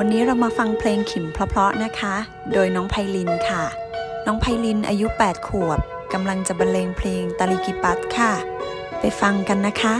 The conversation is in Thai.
วันนี้เรามาฟังเพลงขิมเพราะๆนะคะ โดยน้องไพลินค่ะ น้องไพลินอายุ 8 ขวบกำลังจะบรรเลงเพลงตาลิกิปัตค่ะ ไปฟังกันนะคะ